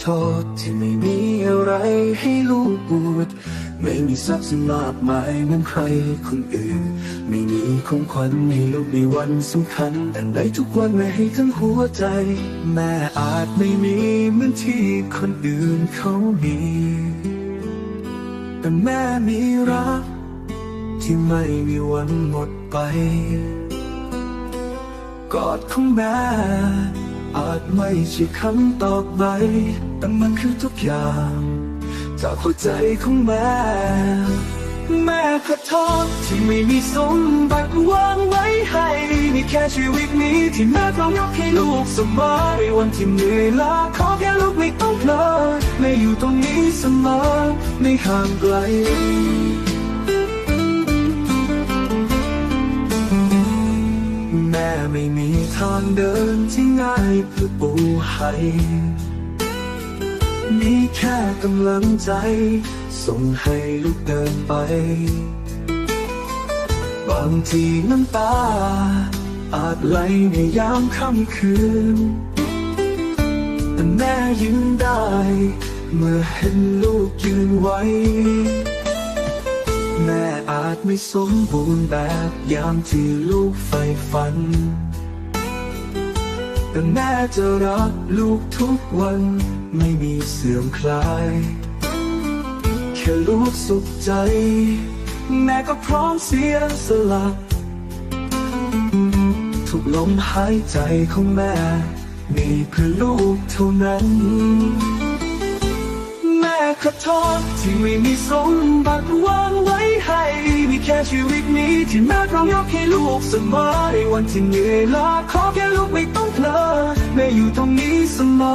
โทษที่ไม่มีอะไรให้ลูกอวด ไม่มีทรัพย์สินมากมายเหมือนใครคนอื่น ไม่มีของขวัญให้ลูกในวันสำคัญ แต่ได้ทุกวันไว้ให้ทั้งหัวใจ แม่อาจไม่มีเหมือนที่คนอื่นเขามี แต่แม่มีรัก ที่ไม่มีวันหมดไป กอดของแม่ อาจไม่ใช่คำตอบใบแต่มันคือทุกอย่าง จากหัวใจของแม่ แม่ขอโทษที่ไม่มีสมบัติวางไว้ให้มีแค่ชีวิตนี้ที่แม่ต้องยกให้ลูกเสมอในวันที่เหนื่อยล้าขอแค่ลูกไม่ต้องเพลอแม่อยู่ตรงนี้เสมอไม่ห่างไกลแม่ไม่มีทางเดิน เพื่อปูให้มีแค่กำลังใจ ส่งให้ลูกเดินไป บางทีน้ำตา อาจไหลในยามค่ำคืน แต่แม่ยิ้มได้ เมื่อเห็นลูกยืนไว้ แม่อาจไม่สมบูรณ์แบบยามที่ลูกใฝ่ฝัน แต่แม่จะรักลูกทุกวันไม่มีเสื่อมคลาย แค่ลูกสุขใจ แม่ก็พร้อมเสียสละทุกลมหายใจของแม่มีเพื่อลูกเท่านั้น แม่ขอโทษที่ไม่มีสมบัติวางไว้ให้มีแค่ชีวิตนี้ที่แม่พร้อมยกให้ลูกเสมอในวันที่เหนื่อยล้าขอแค่ลูกไม่ต้อง ตรงนี้เสมอ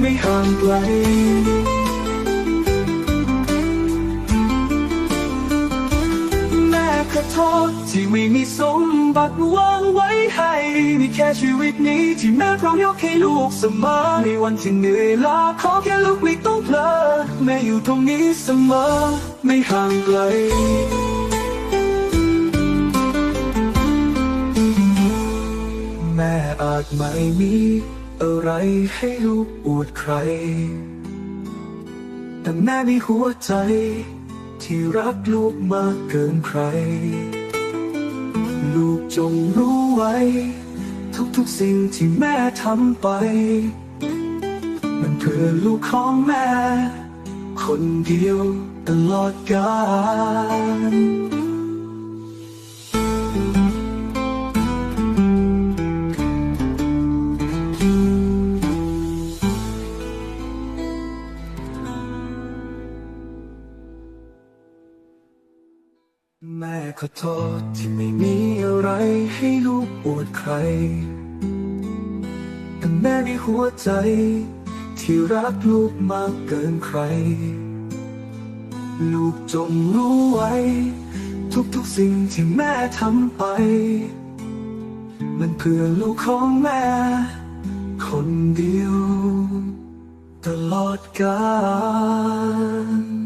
ไม่ห่างไกลแม่ขอโทษที่ไม่มีสมบัติวางไว้ให้มีแค่ชีวิตนี้ที่แม่พร้อมยกให้ลูกเสมอในวันที่เหนื่อยล้าขอแค่ลูกไม่ต้องเพลอแม่อยู่ตรงนี้เสมอไม่ห่างไกลแม่อาจไม่มี อะไรให้ลูกอวดใคร แต่แม่มีหัวใจ ที่รักลูกมากเกินใคร ลูกจงรู้ไว้ ทุกๆสิ่งที่แม่ทำไป มันเพื่อลูกของแม่ คนเดียวตลอดกาล แม่ขอโทษที่ไม่มีอะไรให้ลูกอวดใคร แต่แม่มีหัวใจ ที่รักลูกมากเกินใคร ลูกจงรู้ไว้ ทุกๆสิ่งที่แม่ทำไป มันเพื่อลูกของแม่ คนเดียว ตลอดกาล